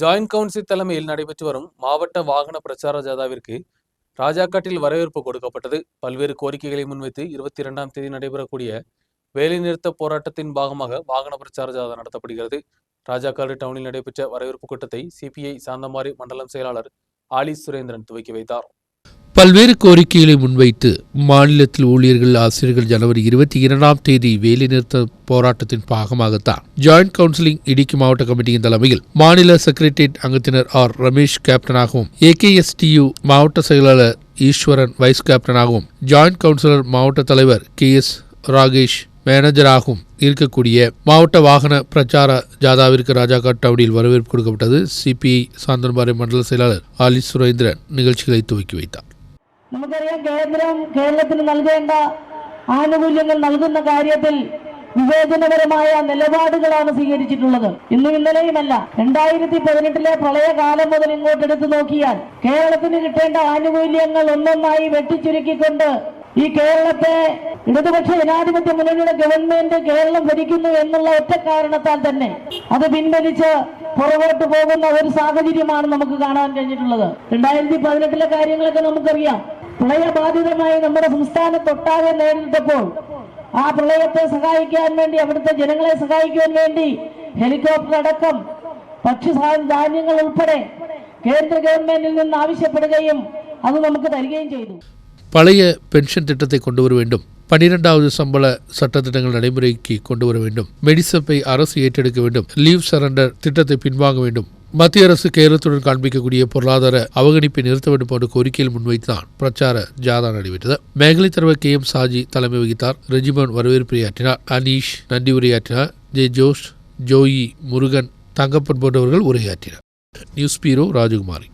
Joint council தலைமையில் நடைபெற்று வரும் மாவட்ட வாகன பிரச்சார ஜாதாவிற்கு ராஜாக்காட்டில் வரவேற்பு கொடுக்கப்பட்டது. பல்வேறு கோரிக்கைகளை முன்வைத்து இருபத்தி இரண்டாம் தேதி நடைபெறக்கூடிய வேலைநிறுத்த போராட்டத்தின் பாகமாக வாகன பிரச்சார ஜாதா நடத்தப்படுகிறது. ராஜாக்காடு டவுனில் நடைபெற்ற வரவேற்பு கூட்டத்தை சிபிஐ சாந்தமாரி மண்டலம் செயலாளர் ஆலி சுரேந்திரன் துவக்கி வைத்தார். பல்வேறு கோரிக்கைகளை முன்வைத்து மாநிலத்தில் ஊழியர்கள் ஆசிரியர்கள் ஜனவரி இருபத்தி இரண்டாம் தேதி வேலைநிறுத்த போராட்டத்தின் பாகமாகத்தான் ஜாயிண்ட் கவுன்சிலிங் இடுக்கி மாவட்ட கமிட்டியின் தலைமையில் மாநில செக்ரட்டரியேட் அங்கத்தினர் ஆர். ரமேஷ் கேப்டனாகவும் ஏகேஎஸ்டியு மாவட்ட செயலாளர் ஈஸ்வரன் வைஸ் கேப்டனாகவும் ஜாயிண்ட் கவுன்சிலர் மாவட்ட தலைவர் கே எஸ் ராகேஷ் மேனேஜராகவும் இருக்கக்கூடிய மாவட்ட வாகன பிரச்சார ஜாதாவிற்கு ராஜாகாட் டவுனில் வரவேற்பு கொடுக்கப்பட்டது. சிபிஐ சாந்தன்பாறை மண்டல செயலாளர் ஆலி சுரேந்திரன் நிகழ்ச்சிகளை துவக்கி வைத்தார். നമുക്കറിയാം കേന്ദ്രം കേരളത്തിന് നൽകേണ്ട ആനുകൂല്യങ്ങൾ നൽകുന്ന കാര്യത്തിൽ വിവേചനപരമായ നിലപാടുകളാണ് സ്വീകരിച്ചിട്ടുള്ളത്. ഇന്നും ഇന്നലെയുമല്ല. രണ്ടായിരത്തി പതിനെട്ടിലെ പ്രളയകാലം മുതൽ ഇങ്ങോട്ട് എടുത്തു നോക്കിയാൽ കേരളത്തിന് കിട്ടേണ്ട ആനുകൂല്യങ്ങൾ ഒന്നൊന്നായി വെട്ടിച്ചുരുക്കിക്കൊണ്ട് ഈ കേരളത്തെ ഇടതുപക്ഷ ജനാധിപത്യ മുന്നണിയുടെ ഗവൺമെന്റ് കേരളം ഭരിക്കുന്നു എന്നുള്ള ഒറ്റ കാരണത്താൽ തന്നെ അത് പിൻവലിച്ച് പുറകോട്ട് പോകുന്ന ഒരു സാഹചര്യമാണ് നമുക്ക് കാണാൻ കഴിഞ്ഞിട്ടുള്ളത്. രണ്ടായിരത്തി പതിനെട്ടിലെ കാര്യങ്ങളൊക്കെ നമുക്കറിയാം. പ്രളയബാധിതമായി നമ്മുടെ സംസ്ഥാനത്തൊട്ടാകെ നേരിട്ടപ്പോൾ ആ പ്രളയത്തെ സഹായിക്കാൻ വേണ്ടി അവിടുത്തെ ജനങ്ങളെ സഹായിക്കുവാൻ വേണ്ടി ഹെലികോപ്റ്റർ അടക്കം ഭക്ഷ്യസാ ധാന്യങ്ങൾ ഉൾപ്പെടെ കേന്ദ്ര ഗവൺമെന്റിൽ നിന്ന് ആവശ്യപ്പെടുകയും അത് നമുക്ക് തരികയും ചെയ്തു பழைய பென்ஷன் திட்டத்தை கொண்டு வர வேண்டும் பன்னிரெண்டாவது சம்பள சட்டத்திட்டங்கள் நடைமுறைக்கு கொண்டு வர வேண்டும் மெடிசப்பை அரசு ஏற்றெடுக்க வேண்டும் லீவ் சரண்டர் திட்டத்தை பின்வாங்க வேண்டும் மத்திய அரசு கேரளத்துடன் காண்பிக்கக்கூடிய பொருளாதார அவகணிப்பை நிறுத்த வேண்டும் என்ற கோரிக்கையில் முன்வைத்துதான் பிரச்சார ஜாதா நடைபெற்றது. மேகலை தலைவர் கே எம் சாஜி தலைமை வகித்தார். ரெஜிமன் வரவேற்புரையாற்றினார் அனீஷ் நன்றி உரையாற்றினார். ஜே ஜோஷ் ஜோயி முருகன் தங்கப்பன் போன்றவர்கள் உரையாற்றினர். நியூஸ் பீரோ ராஜகுமாரி.